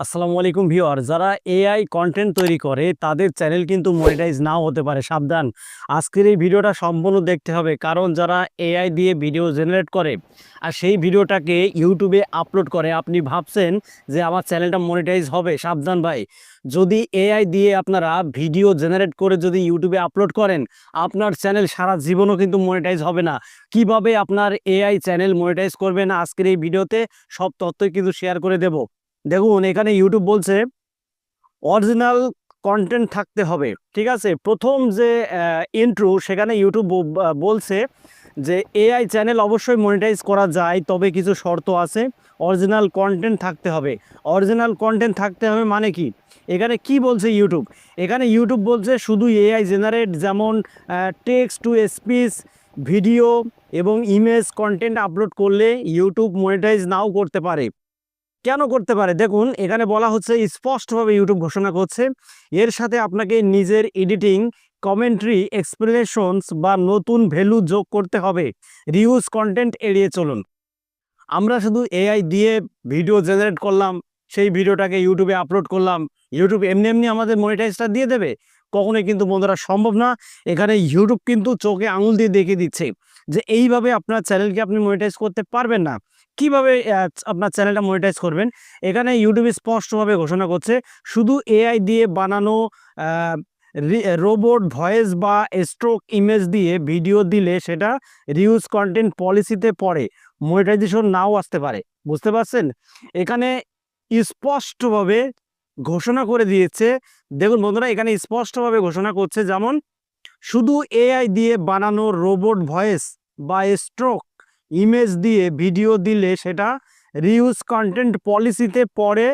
আসসালামু আলাইকুম ভিউয়ার। যারা এআই কন্টেন্ট তৈরি করে, তাদের চ্যানেল কিন্তু মনিটাইজ নাও হতে পারে। সাবধান। আজকের এই ভিডিওটা সম্পূর্ণ দেখতে হবে। কারণ যারা এআই দিয়ে ভিডিও জেনারেট করে, আর সেই ভিডিওটাকে ইউটিউবে আপলোড করে, আপনি ভাবছেন যে আমার চ্যানেলটা মনিটাইজ হবে। সাবধান ভাই। যদি এআই দিয়ে আপনারা ভিডিও জেনারেট করে যদি ইউটিউবে আপলোড করেন, আপনার চ্যানেল সারা জীবনও কিন্তু মনিটাইজ হবে না। কীভাবে আপনার এআই চ্যানেল মনিটাইজ করবেন আজকের এই ভিডিওতে, সব তথ্যই কিন্তু শেয়ার করে দেব। দেখুন, এখানে ইউটিউব বলছে অরিজিনাল কন্টেন্ট থাকতে হবে, ঠিক আছে? প্রথম যে ইন্ট্রো সেখানে ইউটিউব বলছে যে এআই চ্যানেল অবশ্যই মনিটাইজ করা যায়, তবে কিছু শর্ত আছে। অরিজিনাল কন্টেন্ট থাকতে হবে। অরিজিনাল কন্টেন্ট থাকতে হবে মানে কি? এখানে কি বলছে ইউটিউব এখানে ইউটিউব বলছে শুধু এআই জেনারেট যেমন টেক্সট টু স্পিচ ভিডিও এবং ইমেজ কন্টেন্ট আপলোড করলে ইউটিউব মনিটাইজ নাও করতে পারে। কেন করতে পারে? দেখুন, এখানে বলা হচ্ছে, স্পষ্টভাবে ইউটিউব ঘোষণা করছে, এর সাথে আপনাকে নিজের এডিটিং কমেন্ট্রি এক্সপ্লেনেশনস বা নতুন ভ্যালু যোগ করতে হবে। রিউজ কন্টেন্ট এড়িয়ে চলুন। আমরা শুধু এআই দিয়ে ভিডিও জেনারেট করলাম, সেই ভিডিওটাকে ইউটিউবে আপলোড করলাম। ইউটিউব এমনি এমনি আমাদের মনিটাইজটা দিয়ে দেবে। কখনোই কিন্তু বন্ধুরা সম্ভব না। এখানে ইউটিউব কিন্তু চোখে আঙুল দিয়ে দেখে দিচ্ছে যে এইভাবে আপনার চ্যানেলকে আপনি মনিটাইজ করতে পারবেন না। কীভাবে আপনার চ্যানেলটা মনিটাইজ করবেন? এখানে ইউটিউবে স্পষ্টভাবে ঘোষণা করছে, শুধু এআই দিয়ে বানানো রোবট ভয়েস বা স্ট্রোক ইমেজ দিয়ে ভিডিও দিলে সেটা রিউজ কন্টেন্ট পলিসিতে পড়ে মনিটাইজেশন নাও আসতে পারে। বুঝতে পারছেন? এখানে স্পষ্টভাবে ঘোষণা করে দিয়েছে। দেখুন বন্ধুরা, এখানে স্পষ্টভাবে ঘোষণা করছে যেমন, শুধু এআই দিয়ে বানানো রোবট ভয়েস বা স্ট্রোক ইমেজ দিয়ে ভিডিও দিলে সেটা রিউজ কন্টেন্ট পলিসিতে পড়ে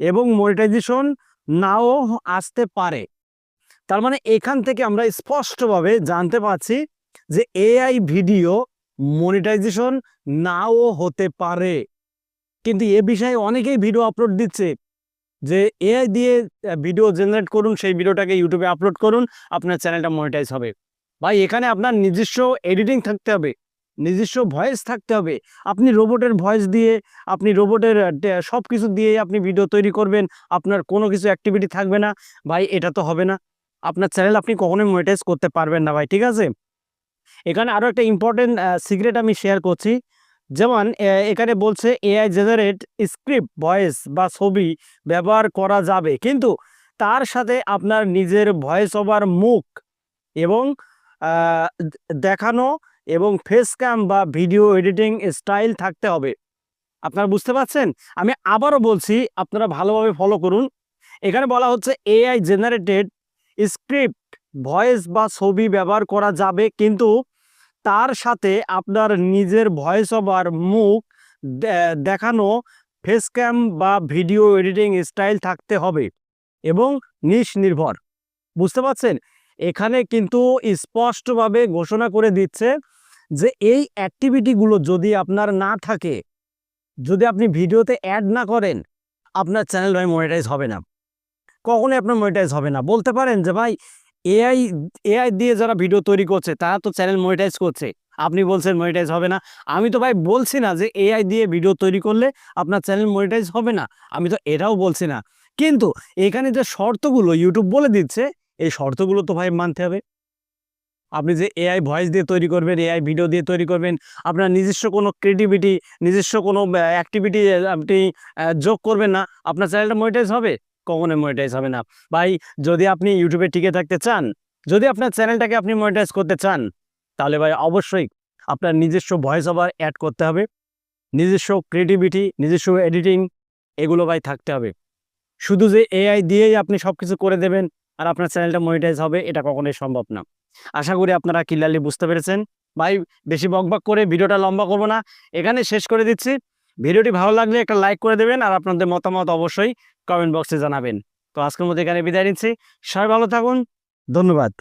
এবং মনিটাইজেশন নাও আসতে পারে। তার মানে এখান থেকে আমরা স্পষ্টভাবে জানতে পারছি যে এআই ভিডিও মনিটাইজেশন নাও হতে পারে। কিন্তু এ বিষয়ে অনেকেই ভিডিও আপলোড দিচ্ছে। যে এআই দিয়ে ভিডিও জেনারেট করুন, সেই ভিডিওটাকে ইউটিউবে আপলোড করুন, আপনার চ্যানেলটা মনিটাইজ হবে। ভাই, এখানে আপনার নিজস্ব এডিটিং থাকতে হবে, নিজস্ব ভয়েস থাকতে হবে। আপনি রোবটের ভয়েস দিয়ে, আপনি রোবটের সব কিছু দিয়ে আপনি ভিডিও তৈরি করবেন, আপনার কোনো কিছু অ্যাক্টিভিটি থাকবে না। ভাই, এটা তো হবে না। আপনার চ্যানেল আপনি কখনোই মনিটাইজ করতে পারবেন না, ভাই, ঠিক আছে? এখানে আরও একটা ইম্পর্টেন্ট সিক্রেট আমি শেয়ার করছি। যেমন এখানে বলছে, এআই জেনারেট স্ক্রিপ্ট ভয়েস বা ছবি ব্যবহার করা যাবে। কিন্তু তার সাথে আপনার নিজের ভয়েস ওভার মুখ এবং দেখানো এবং ফেস ক্যাম বা ভিডিও এডিটিং স্টাইল থাকতে হবে। আপনারা বুঝতে পারছেন? আমি আবারও বলছি, আপনারা ভালোভাবে ফলো করুন। এখানে বলা হচ্ছে, এআই জেনারেটেড স্ক্রিপ্ট ভয়েস বা ছবি ব্যবহার করা যাবে। কিন্তু তার সাথে আপনার নিজের ভয়েস ওভার মুখ দেখানো ফেস ক্যাম বা ভিডিও এডিটিং স্টাইল থাকতে হবে এবং নিশ নির্ভর। বুঝতে পারছেন? এখানে কিন্তু স্পষ্টভাবে ঘোষণা করে দিচ্ছে যে এই অ্যাক্টিভিটিগুলো যদি আপনার না থাকে, যদি আপনি ভিডিওতে অ্যাড না করেন, আপনার চ্যানেল ভাই মনিটাইজ হবে না। কখনোই আপনার মনিটাইজ হবে না। বলতে পারেন যে ভাই এআই এআই দিয়ে যারা ভিডিও তৈরি করছে, তারা তো চ্যানেল মনিটাইজ করছে। আপনি বলছেন মনিটাইজ হবে না। আমি তো ভাই বলছি না যে এআই দিয়ে ভিডিও তৈরি করলে আপনার চ্যানেল মনিটাইজ হবে না। আমি তো এটাও বলছি না। কিন্তু এখানে যে শর্তগুলো ইউটিউব বলে দিচ্ছে, এই শর্তগুলো তো ভাই মানতে হবে। আপনি যে এআই ভয়েস দিয়ে তৈরি করবেন এআই ভিডিও দিয়ে তৈরি করবেন, আপনার নিজস্ব কোনো ক্রিয়েটিভিটি নিজস্ব কোনো অ্যাক্টিভিটি আপনি যোগ করবেন না, আপনার চ্যানেলটা মনিটাইজ হবে। কখনোই মনিটাইজ হবে না। ভাই, যদি আপনি ইউটিউবে টিকে থাকতে চান, যদি আপনার চ্যানেলটাকে আপনি মনিটাইজ করতে চান, তাহলে ভাই অবশ্যই আপনার নিজস্ব ভয়েস ওভার অ্যাড করতে হবে। নিজস্ব ক্রিয়েটিভিটি নিজস্ব এডিটিং এগুলো ভাই থাকতে হবে। শুধু যে এআই দিয়েই আপনি সব কিছু করে দেবেন আর আপনার চ্যানেলটা মনিটাইজ হবে, এটা কখনোই সম্ভব না। আশা করি আপনারা ক্লিয়ারলি বুঝতে পেরেছেন। ভাই, বেশি বকবক করে ভিডিওটা লম্বা করব না। এখানে শেষ করে দিচ্ছি। ভিডিওটি ভালো লাগলে একটা লাইক করে দেবেন আর আপনাদের মতামত অবশ্যই কমেন্ট বক্সে জানাবেন। তো আজকের মধ্যে এখানে বিদায় নিচ্ছি। সবাই ভালো থাকুন। ধন্যবাদ।